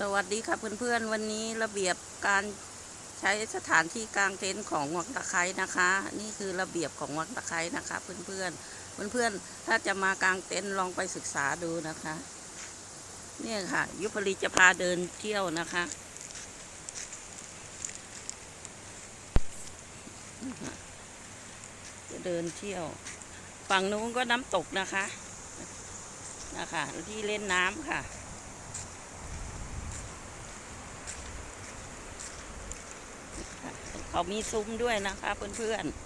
สวัสดีค่ะเพื่อนๆ วันนี้ระเบียบการใช้สถานที่กลางเต็นท์ของวังตะไคร้นะคะ นี่คือระเบียบของวังตะไคร้นะคะเพื่อนๆเพื่อนๆถ้าจะมากางเต็นท์ลองไปศึกษาดูนะคะ เนี่ยค่ะ ยุพรีจะพาเดินเที่ยวนะคะ จะเดินเที่ยว ฝั่งนู้นก็น้ำตกนะคะนะคะที่เล่นน้ำค่ะ เขามีซุ้มด้วยนะคะเพื่อนๆ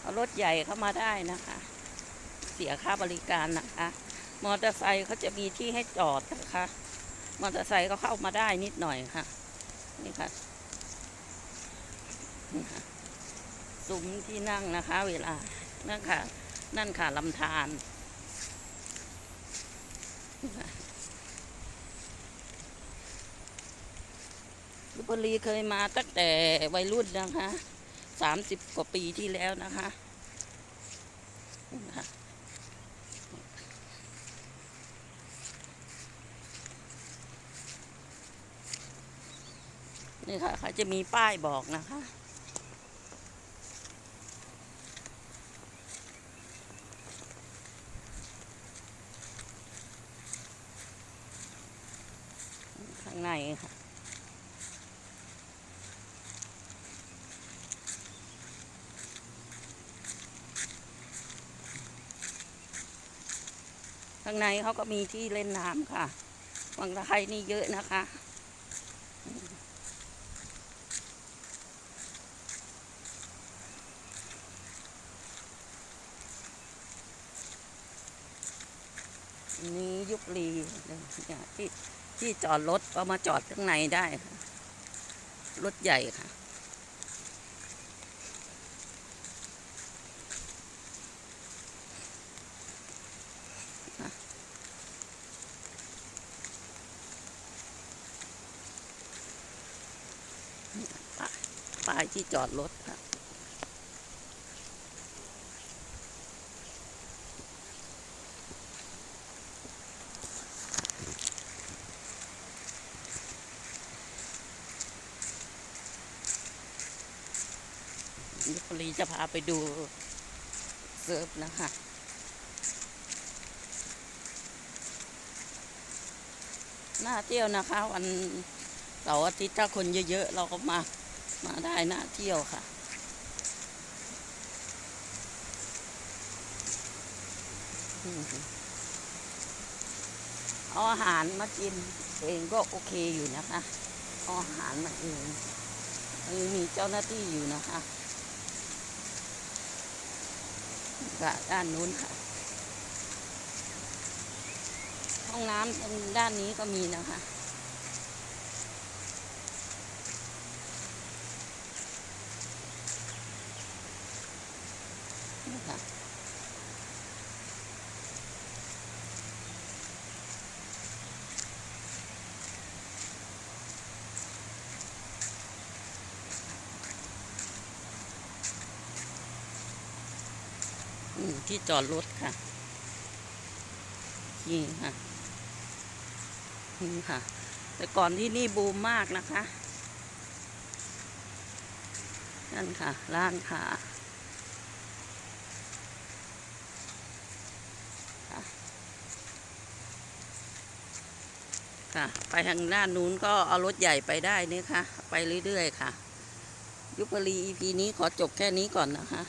เอารถใหญ่เข้ามาได้นะคะ เสียค่าบริการนะคะ มอเตอร์ไซค์เขาจะมีที่ให้จอดนะคะ มอเตอร์ไซค์ก็เข้ามาได้นิดหน่อยค่ะ นี่ค่ะนี่ค่ะซุ้มที่นั่งนะคะ เวลานั่นค่ะ นั่นค่ะลำธาร บรีเคยมาตั้งแต่วัยรุ่นนะคะสามสิบกว่าปีที่แล้วนะคะนี่ค่ะนี่ค่ะเขาจะมีป้ายบอกนะคะ ข้างในค่ะ ข้างในเขาก็มีที่เล่นน้ำค่ะ วังตะไคร้นี่เยอะนะคะ นี่ยุบลีเนี่ยที่ที่จอดรถเอามาจอดข้างในได้ค่ะ รถใหญ่ค่ะ ป้ายป้ายที่จอดรถค่ะยุพรีจะพาไปดูเซิร์ฟนะคะน่าเที่ยวนะคะวันเสาร์อาทิตย์ถ้าคนเยอะๆ เราก็มามาได้น่าเที่ยวค่ะ เอาอาหารมากินเองก็โอเคอยู่นะคะเอาอาหารมาเองมีเจ้าหน้าที่อยู่นะคะก็ด้านนู้นค่ะ ห้องน้ำด้านนี้ก็มีนะคะ นี่ค่ะอืที่จอดรถค่ะ นี่ค่ะ นี่ค่ะ แต่ก่อนที่นี่บูมมากนะคะ นั่นค่ะ ร้านค่ะ ค่ะ ไปทางด้านนู้นก็เอารถใหญ่ไปได้นี่ค่ะ ไปเรื่อยๆค่ะ ยุพรี EP นี้ขอจบแค่นี้ก่อนนะคะ